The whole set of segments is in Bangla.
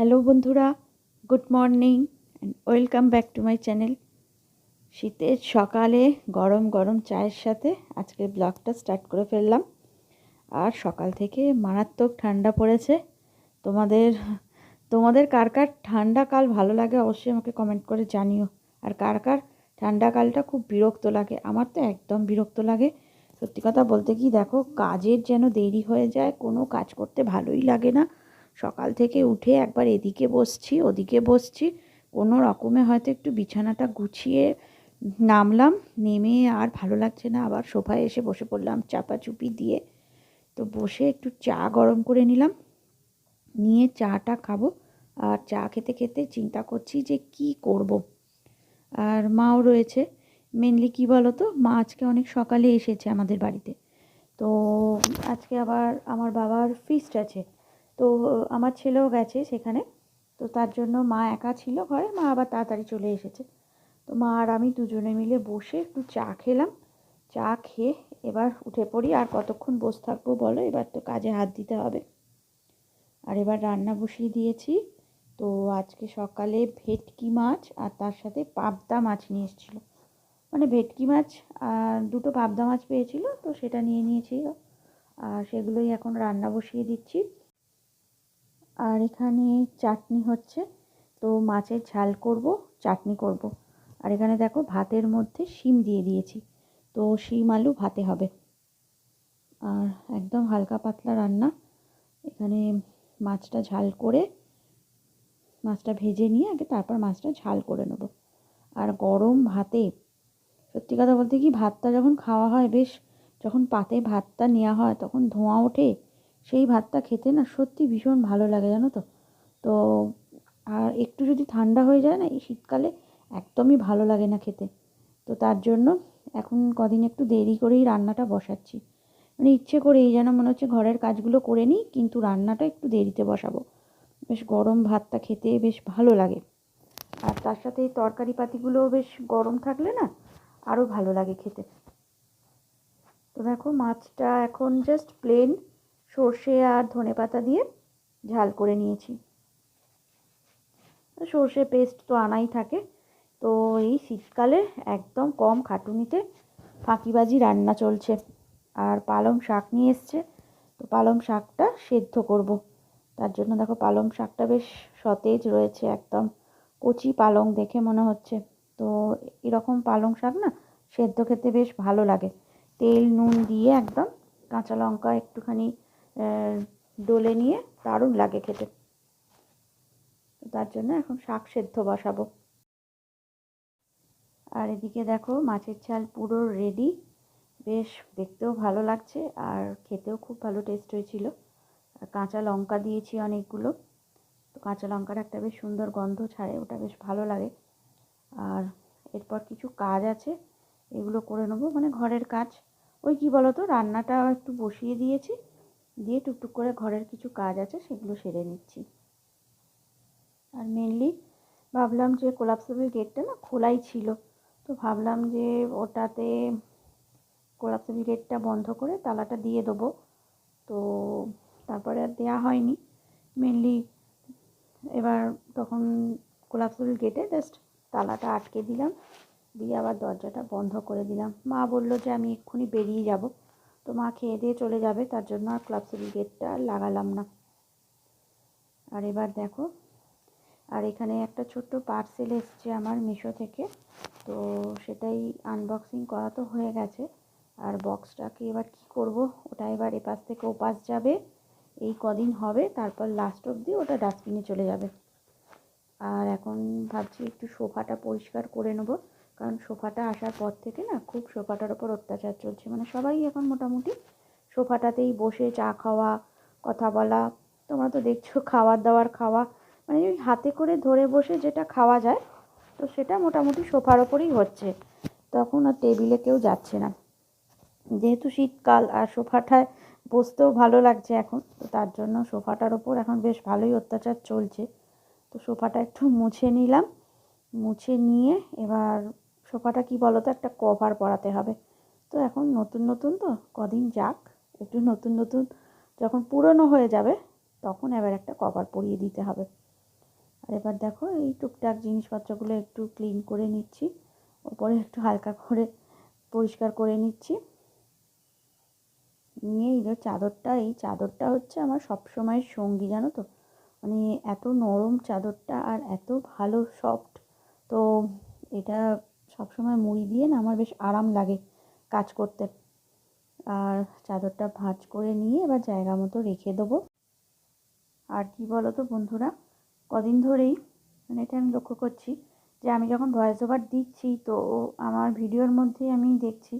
হ্যালো বন্ধুরা, good morning and welcome back to my channel. শীতের সকালে গরম গরম চায়ের সাথে আজকে ব্লগটা স্টার্ট করে ফেললাম। আর সকাল থেকে মারাত্মক ঠান্ডা পড়েছে। তোমাদের তোমাদের কার কার ঠান্ডা কাল ভালো লাগে অবশ্যই আমাকে কমেন্ট করে জানিও। আর কার কার ঠান্ডা কালটা খুব বিরক্ত লাগে, আমার তো একদম বিরক্ত লাগে। সত্যি কথা বলতে কি দেখো, কাজের যেন দেরি হয়ে যায়, কোনো কাজ করতে ভালোই লাগে না। সকাল থেকে উঠে একবার এদিকে বসছি, ওদিকে বসছি। কোনো রকমে হয়তো একটু বিছানাটা গুছিয়ে নামলাম, নেমে আর ভালো লাগছে না। আবার সোফায় এসে বসে পড়লাম চাপাচুপি দিয়ে। তো বসে একটু চা গরম করে নিলাম। নিয়ে চাটা খাব। আর চা খেতে খেতে চিন্তা করছি যে কি করব। আর মাও রয়েছে। মেনলি কি বলো তো মা আজকে অনেক সকালে এসেছে আমাদের বাড়িতে। তো আজকে আবার আমার বাবার ফিস্ট আছে। তো, আমার ছেলেও গেছে সেখানে। তো তার জন্য মা একা ছিল ঘরে, মা আবার তাড়াতাড়ি চলে এসেছে। তো মা আর আমি দুজনে মিলে বসে একটু চা খেলাম। চা খেয়ে এবার উঠে পড়ি, আর কতক্ষণ বসে থাকব বলো? এবার তো কাজে হাত দিতে হবে। আর এবার রান্না বসিয়ে দিয়েছি। তো আজকে সকালে ভেটকি মাছ আর তার সাথে পাবদা মাছ নিয়ে এসেছিল। মানে ভেটকি মাছ দুটো পাবদা মাছ পেয়েছিল, তো সেটা নিয়ে নিয়েছিল। আর সেগুলোই এখন রান্না বসিয়ে দিচ্ছি। আর এখানে চাটনি হচ্ছে। তো মাছের ঝাল করব, চাটনি করব। আর এখানে দেখো ভাতের মধ্যে শিম দিয়ে দিয়েছি। তো শিম আলু ভাতে হবে। আর একদম হালকা পাতলা রান্না। এখানে মাছটা ঝাল করে মাছটা ভেজে নিয়ে আগে তারপর মাছটা ঝাল করে নেব। আর গরম ভাতে, সত্যি কথা বলতে কি ভাতটা যখন খাওয়া হয়, বেশ যখন পাতে ভাতটা নেওয়া হয়, তখন ধোঁয়া ওঠে সেই ভাতটা খেতে না সত্যি ভীষণ ভালো লাগে, জানো তো? তো, আর একটু যদি ঠান্ডা হয়ে যায় না, এই শীতকালে একদমই ভালো লাগে না খেতে। তো তার জন্য এখন কদিন একটু দেরি করেই রান্নাটা বসাচ্ছি। মানে ইচ্ছে করেই যেন মনে হচ্ছে ঘরের কাজগুলো করে নিই, কিন্তু রান্নাটা একটু দেরিতে বসাবো। বেশ গরম ভাতটা খেতে বেশ ভালো লাগে। আর তার সাথে এই তরকারি পাতিগুলোও বেশ গরম থাকলে না আরও ভালো লাগে খেতে। তো দেখো, মাছটা এখন জাস্ট প্লেন সর্ষে আর ধনে পাতা দিয়ে ঝাল করে নিয়েছি। সর্ষে পেস্ট তো আনাই থাকে। তো এই শীতকালে একদম কম খাটুনিতে ফাঁকিবাজি রান্না চলছে। আর পালং শাক নিয়ে এসছে। তো পালং শাকটা সেদ্ধ করব। তার জন্য দেখো পালং শাকটা বেশ সতেজ রয়েছে একদম। কচি পালং দেখে মনে হচ্ছে। তো এরকম পালং শাক না সেদ্ধ খেতে বেশ ভালো লাগে। তেল নুন দিয়ে একদম কাঁচা লঙ্কা একটুখানি ডলে নিয়ে দারুণ লাগে খেতে। তার জন্য এখন শাক সেদ্ধ বসাবো। আর এদিকে দেখো মাছের ঝাল পুরো রেডি বেশ দেখতেও ভালো লাগছে আর খেতেও খুব ভালো টেস্ট হয়েছিল। আর কাঁচা লঙ্কা দিয়েছি অনেকগুলো। তো কাঁচা লঙ্কার একটা বেশ সুন্দর গন্ধ ছাড়ে, ওটা বেশ ভালো লাগে। আর এরপর কিছু কাজ আছে, এগুলো করে নেব। মানে ঘরের কাজ। ওই কি বলতো, রান্নাটা একটু বসিয়ে দিয়েছি। দিয়ে টুকটুক করে ঘরের কিছু কাজ আছে, সেগুলো সেরে নিচ্ছি। আর মেনলি ভাবলাম যে কোলাপসেবল গেটটা না খোলাই ছিল, তো ভাবলাম যে ওটাতে কোলাপসেবল গেটটা বন্ধ করে তালাটা দিয়ে দেবো। তো তারপরে আর দেওয়া হয়নি। মেনলি এবার তখন কোলাপসেবল গেটে জাস্ট তালাটা আটকে দিলাম, দিয়ে আবার দরজাটা বন্ধ করে দিলাম। মা বলল যে আমি এক্ষুনি বেরিয়ে যাব। তো মা খেয়ে দিয়ে চলে যাবে, তার জন্য আর ক্লাব ক্লাবসিল গেটটা লাগালাম না। আর এবার দেখো, আর এখানে একটা ছোট্ট পার্সেল এসছে আমার মিশো থেকে, তো সেটাই আনবক্সিং করা তো হয়ে গেছে। আর বক্সটাকে এবার কি করব, ওটা এবার এপাশ থেকে ওপাশ যাবে, এই কদিন হবে, তারপর লাস্ট অবধি ওটা ডাস্টবিনে চলে যাবে। আর এখন ভাবছি একটু সোফাটা পরিষ্কার করে নেব কারণ সোফাটা আসার পর থেকে না খুব সোফাটার ওপর অত্যাচার চলছে। মানে সবাই এখন মোটামুটি সোফাটাতেই বসে চা খাওয়া, কথা বলা, তোমরা তো দেখছ খাওয়ার দাওয়ার খাওয়া। মানে ওই হাতে করে ধরে বসে যেটা খাওয়া যায়, তো সেটা মোটামুটি সোফার ওপরেই হচ্ছে। তখন আর টেবিলে কেউ যাচ্ছে না। যেহেতু শীতকাল আর সোফাটায় বসতেও ভালো লাগছে এখন, তো তার জন্য সোফাটার ওপর এখন বেশ ভালোই অত্যাচার চলছে। তো সোফাটা একটু মুছে নিলাম। মুছে নিয়ে এবার সোফাটা কি বলো তো একটা কভার পরাতে হবে। তো এখন নতুন নতুন তো, কদিন যাক, একটু নতুন নতুন। যখন পুরনো হয়ে যাবে, তখন এবার একটা কভার পরিয়ে দিতে হবে। আর এবার দেখো, এই টুকটাক জিনিসপত্রগুলো একটু ক্লিন করে নিচ্ছি। ওপরে একটু হালকা করে পরিষ্কার করে নিচ্ছি। নিয়ে এই চাদরটা এই চাদরটা হচ্ছে আমার সবসময়ের সঙ্গী, জানো তো? মানে এত নরম চাদরটা আর এত ভালো সফট তো এটা সবসময় মুড়ি দিয়ে না আমার বেশ আরাম লাগে কাজ করতে। আর চাদরটা ভাঁজ করে নিয়ে এবার জায়গা মতো রেখে দেবো। আর কি বলো তো বন্ধুরা, কদিন ধরেই মানে এটা আমি লক্ষ্য করছি যে আমি যখন ভয়েস ওভার দিচ্ছি তো আমার ভিডিওর মধ্যে আমি দেখছি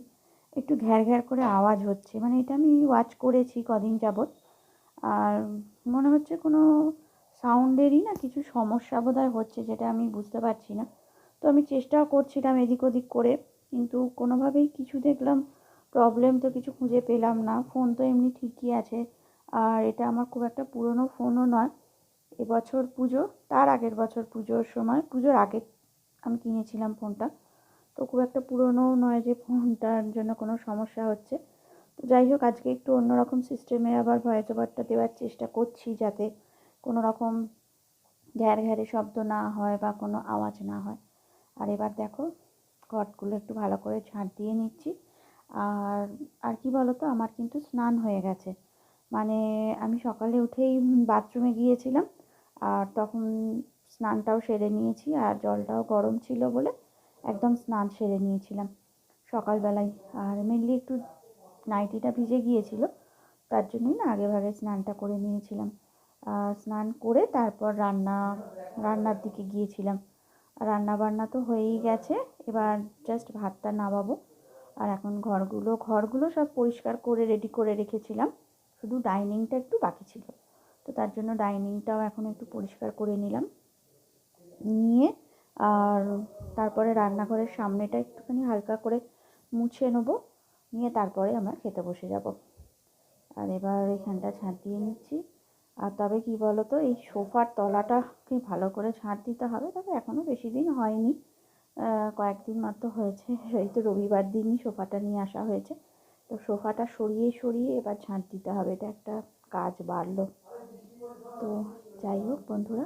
একটু ঘ্যার ঘ্যার করে আওয়াজ হচ্ছে। মানে এটা আমি ওয়াচ করেছি কদিন যাবৎ। আর মনে হচ্ছে কোনো সাউন্ডেরই না কিছু সমস্যা বোধহয় হচ্ছে যেটা আমি বুঝতে পারছি না। তো আমি চেষ্টাও করছিলাম এদিক ওদিক করে, কিন্তু কোনোভাবেই কিছু দেখলাম প্রবলেম তো কিছু খুঁজে পেলাম না। ফোন তো এমনি ঠিকই আছে, আর এটা আমার খুব একটা পুরনো ফোনও নয়। এবছর পুজো তার আগের বছর পুজোর সময়, পুজোর আগে আমি কিনেছিলাম ফোনটা তো খুব একটা পুরনোও নয় যে ফোনটার জন্য কোনো সমস্যা হচ্ছে। তো যাই হোক, আজকে একটু অন্যরকম সিস্টেমে আবার ভয়েস ওভারটা দেওয়ার চেষ্টা করছি যাতে কোনো রকম ঘ্যার ঘ্যারে শব্দ না হয় বা কোনো আওয়াজ না হয়। আর এবার দেখো ঘটগুলো একটু ভালো করে ঝাঁট দিয়ে নিচ্ছি। আর আর কি বলো তো আমার কিন্তু স্নান হয়ে গেছে। মানে আমি সকালে উঠেই বাথরুমে গিয়েছিলাম, আর তখন স্নানটাও সেরে নিয়েছি, আর জলটাও গরম ছিল বলে একদম স্নান সেরে নিয়েছিলাম সকালবেলায়। আর মেনলি একটু নাইটিটা ভিজে গিয়েছিল, তার জন্যই না আগে ভাগে স্নানটা করে নিয়েছিলাম। আর স্নান করে তারপর রান্না, রান্নার দিকে গিয়েছিলাম। রান্না বান্না তো হয়েই গেছে। এবার জাস্ট ভাতটা নামাবো। আর এখন ঘরগুলো ঘরগুলো সব পরিষ্কার করে রেডি করে রেখেছিলাম। শুধু ডাইনিংটা একটু বাকি ছিল। তো তার জন্য ডাইনিংটাও এখন একটু পরিষ্কার করে নিলাম। নিয়ে আর তারপরে রান্নাঘরের সামনেটা একটুখানি হালকা করে মুছে নেব। নিয়ে তারপরে আমরা খেতে বসে যাব। আর এবার এখানটা ছাঁট দিয়ে নিচ্ছি। আর তবে কি বলো তো এই সোফার তলাটাকে ভালো করে ছাঁট দিতে হবে। তবে এখনও বেশি দিন হয়নি। কয়েকদিন মাত্র হয়েছে। এই তো রবিবার দিনই সোফাটা নিয়ে আসা হয়েছে। তো সোফাটা সরিয়ে সরিয়ে এবার ছাঁট দিতে হবে। এটা একটা কাজ বাড়লো। তো যাই হোক বন্ধুরা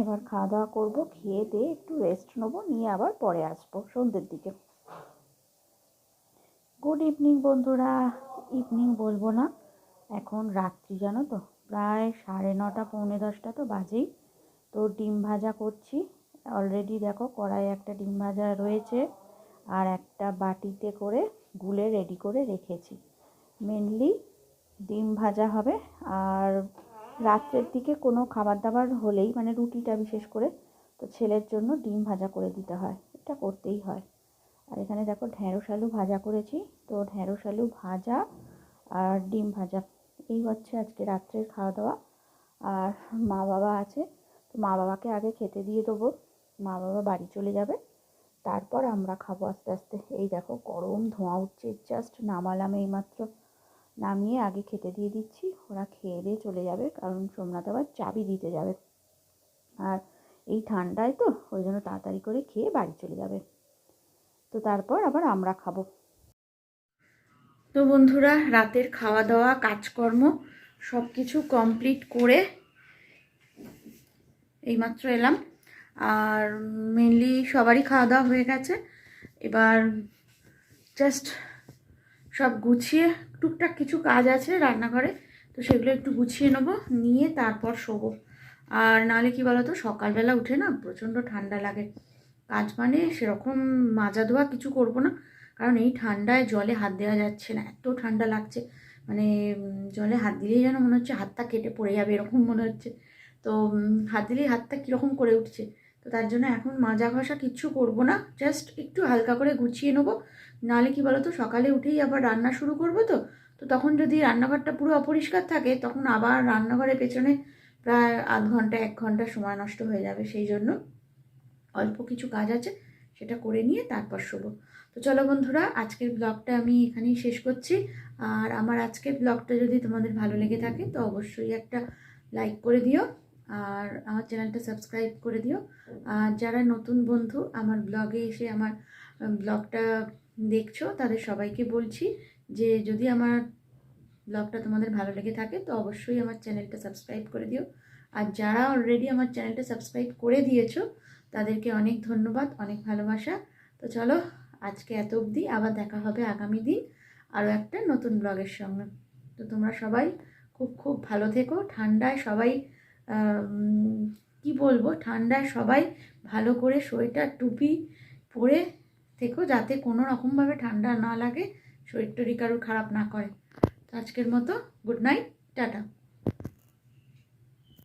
এবার খাওয়া দাওয়া করব, খেয়ে দিয়ে একটু রেস্ট নেব, নিয়ে আবার পরে আসব সন্ধ্যের দিকে। গুড ইভিনিং বন্ধুরা। ইভিনিং বলব না, এখন রাত্রি জানো তো। প্রায় সাড়ে নটা, পৌনে দশটা তো বাজেই। তো ডিম ভাজা করছি। অলরেডি দেখো কড়াই একটা ডিম ভাজা রয়েছে আর একটা বাটিতে করে গুলে রেডি করে রেখেছি। মেনলি ডিম ভাজা হবে আর রাত্রের দিকে কোনো খাবার দাবার হলেই মানে রুটিটা বিশেষ করে তো ছেলের জন্য ডিম ভাজা করে দিতে হয়। এটা করতেই হয়। আর এখানে দেখো ঢ্যাঁড়স আলু ভাজা করেছি। তো ঢ্যাঁড়স আলু ভাজা আর ডিম ভাজা এই হচ্ছে আজকে রাত্রের খাওয়া দাওয়া আর মা বাবা আছে, তো মা বাবাকে আগে খেতে দিয়ে দেবো। মা বাবা বাড়ি চলে যাবে, তারপর আমরা খাব আস্তে আস্তে। এই দেখো, গরম ধোঁয়া উঠছে জাস্ট নামালাম এইমাত্র। নামিয়ে আগে খেতে দিয়ে দিচ্ছি, ওরা খেয়ে দিয়ে চলে যাবে, কারণ সোমনাথ আবার চাবি দিতে যাবে। আর এই ঠান্ডায় তো, ওই জন্য তাড়াতাড়ি করে খেয়ে বাড়ি চলে যাবে। তো তারপর আবার আমরা খাব। তো বন্ধুরা, রাতের খাওয়া দাওয়া কাজকর্ম সব কিছু কমপ্লিট করে এইমাত্র এলাম। আর মেনলি সবারই খাওয়া দাওয়া হয়ে গেছে। এবার জাস্ট সব গুছিয়ে, টুকটাক কিছু কাজ আছে রান্নাঘরে, তো সেগুলো একটু গুছিয়ে নেব, নিয়ে তারপর শোবো। আর নাহলে কি বলতো, সকালবেলা উঠে না প্রচণ্ড ঠান্ডা লাগে। কাজ মানে সেরকম মাজা ধোয়া কিছু করব না। কারণ এই ঠান্ডায় জলে হাত দেওয়া যাচ্ছে না, এত ঠান্ডা লাগছে। মানে জলে হাত দিলেই যেন মনে হচ্ছে হাতটা কেটে পড়ে যাবে এরকম মনে হচ্ছে। তো হাত দিলেই হাতটা কীরকম করে উঠছে? তো তার জন্য এখন মাজা ঘষা কিচ্ছু করব না জাস্ট একটু হালকা করে গুছিয়ে নেব। নাহলে কি বলো তো সকালে উঠেই আবার রান্না শুরু করব তো। তো তখন যদি রান্নাঘরটা পুরো অপরিষ্কার থাকে, তখন আবার রান্নাঘরের পেছনে প্রায় আধ ঘণ্টা, এক ঘণ্টা সময় নষ্ট হয়ে যাবে সেই জন্য। অল্প কিছু কাজ আছে সেটা করে নিয়ে তারপর শোবো। তো চলো বন্ধুরা, আজকের ব্লগটা আমি এখানেই শেষ করছি। আর আমার আজকের ব্লগটা যদি তোমাদের ভালো লেগে থাকে, তো অবশ্যই একটা লাইক করে দিও আর আমার চ্যানেলটা সাবস্ক্রাইব করে দিও। আর যারা নতুন বন্ধু, আমার ব্লগে এসে আমার ব্লগটা দেখছ, তাদের সবাইকে বলছি যে যদি আমার ব্লগটা তোমাদের ভালো লেগে থাকে, তো অবশ্যই আমার চ্যানেলটা সাবস্ক্রাইব করে দিও। আর যারা অলরেডি আমার চ্যানেলটা সাবস্ক্রাইব করে দিয়েছ তাদেরকে অনেক ধন্যবাদ, অনেক ভালোবাসা। তো চলো, আজকে এত অবধি। আবার দেখা হবে আগামী দিন আরও একটা নতুন ব্লগের সঙ্গে। তো তোমরা সবাই খুব খুব ভালো থেকো। ঠান্ডায় সবাই কি বলব? ঠান্ডায় সবাই ভালো করে সোয়েটার, টুপি পরে থেকো যাতে কোনো রকমভাবে ঠান্ডা না লাগে শরীর টরীর কারোর খারাপ না করে। তো আজকের মতো, গুড নাইট, টাটা।